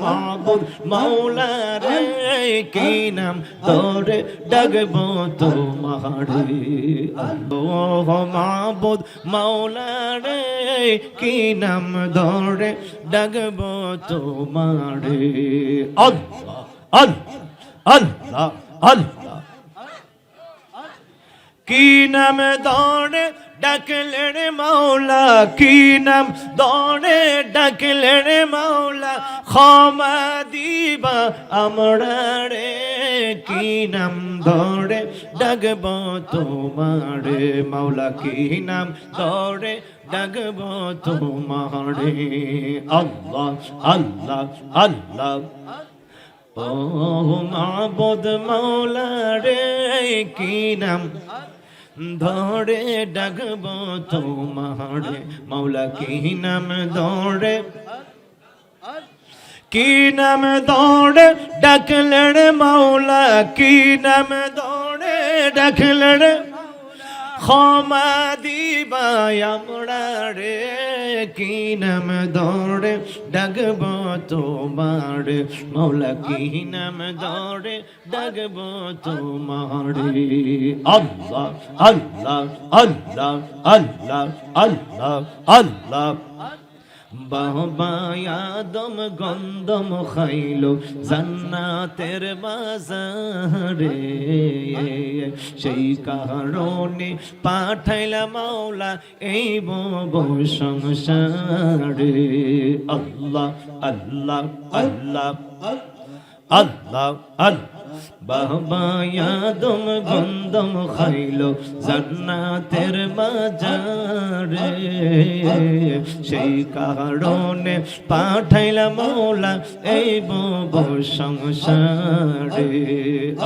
মাবুদ মাওলা রে কি নাম ধরে ডাকবো তোমারে? আল্লাহ মাবুদ মাওলা রে কি নাম ধরে ডাকবো তোমারে? আল্লাহ আল্লাহ আল্লাহ কি নাম দৌড়ে ডাকলেন মাওলা, কি নাম? দৌড়ে ডাকলেন মাওলা, ক্ষমা দিবা আমরা রে। কি নাম দৌড়ে ডাকব তোমারে? মাওলা, কি নাম দৌড়ে ডাকব তোমারে? আল্লাহ আল্লাহ আল্লাহ। ও মাবুদ মাওলা রে, কি নাম ধরে ডাকব তোমার মাওলা, কি নাম দৌড়ে কি নাম দৌড়ে ডাকলেন মাওলা, কি নাম দৌড়ে ডাকলেন? ক্ষমা দিবা আমরা রে। কি নাম দৌড়ে, ডাকব তোমার। মৌলা কি নাম দৌড়ে, ডাকব তোমার। আল্লাহ আল্লাহ আল্লাহ আল্লাহ আল্লাহ আল্লাহ। বাবা আদম গন্ধম খাইলো জান্নাতের বাজারে। সেই কারণে পাঠাইলা মাওলা এই বব সংসারে। আল্লাহ আল্লাহ আল্লাহ আল্লাহ। আল্লাহ বাবা আদম গন্ধম খাইলো জান্নাতের বাজারে সেই কারণে পাঠাইলা মৌলা এই বব সংসারে।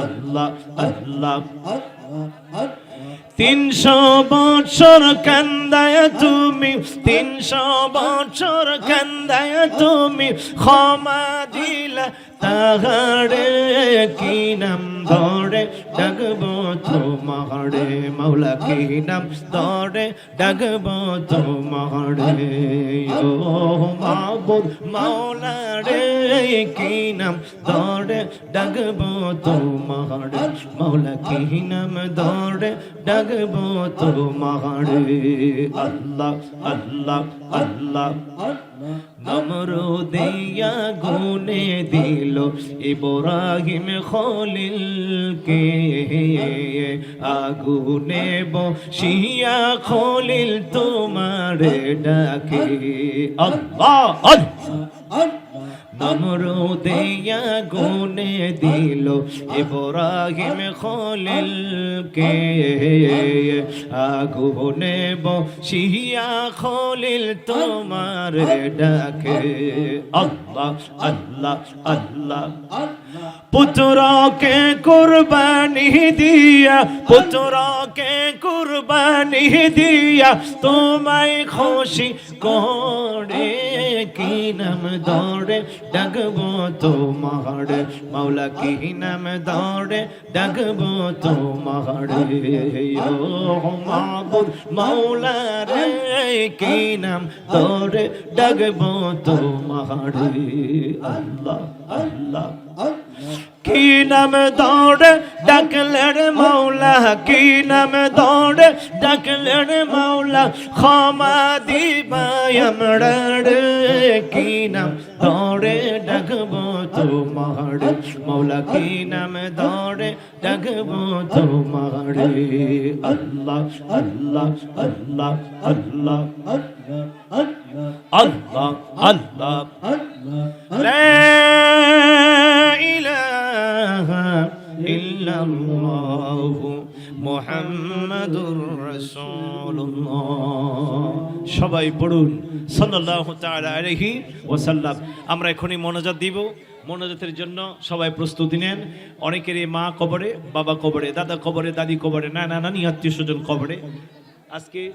আল্লাহ আল্লাহ। তিনশো বছর কান্দায় তুমি তিনশো বছর কান্দায় তুমি ক্ষমা দিলা তাহারে কি নাম? ধরে ডাকব তোমারে মৌলা কি নাম? ধরে ডাকব তোমারে, ও মাবুদ মৌলা রে, কি নাম? ধরে ডাকব তোমারে মৌলা কি নাম? ধরে ডাকব তোমারে আল্লাহ আল্লাহ আল্লাহ। নমরুদিয়া গুনে দিল ইব্রাহিম খলিল কে। আগুনে বসিয়া খলিল তোমার ডাকে। আল্লাহ আল্লাহ। নমরুদিয়া গুনে দিল ইব্রাহিম খলিল কে আগুনে বসিয়া খলিল তোমার ডাকে। আল্লাহ আল্লাহ আল্লাহ। পুত্রকে কুরবানি দিয়া, পুত্রকে কুরবানি দিয়া, তোমায় খুশি করে কি নাম দৌড়ে ডাকবো তোমার। মাওলা, কি নাম দৌড়ে ডাকবো তোমার। মাবুদ, মাওলা রে, কি নাম দৌড়ে ডাকবো তোমার। আল্লাহ আল্লাহ। কি নাম দৌড়ে ডাকলেন মৌলা কি নামে দৌড়ে ডাকলেন মৌলা ক্ষমা দিবায় রে কি নাম দৌড়ে ডাকবো তোমার মৌলা কি নামে দৌড়ে ডাকবো তোমার আল্লাহ আল্লাহ আল্লাহ আল্লাহ আল্লাহ আল্লাহ আল্লাহ সবাই পড়ুন, সাল্লাল্লাহু তাআলা আমরা এখনই মনোজাত দিব। মনোজাতের জন্য সবাই প্রস্তুতি নেন। অনেকেরই মা কবরে, বাবা কবরে, দাদা কবরে, দাদি কবরে না নানি, আত্মীয় স্বজন কবরে। আজকে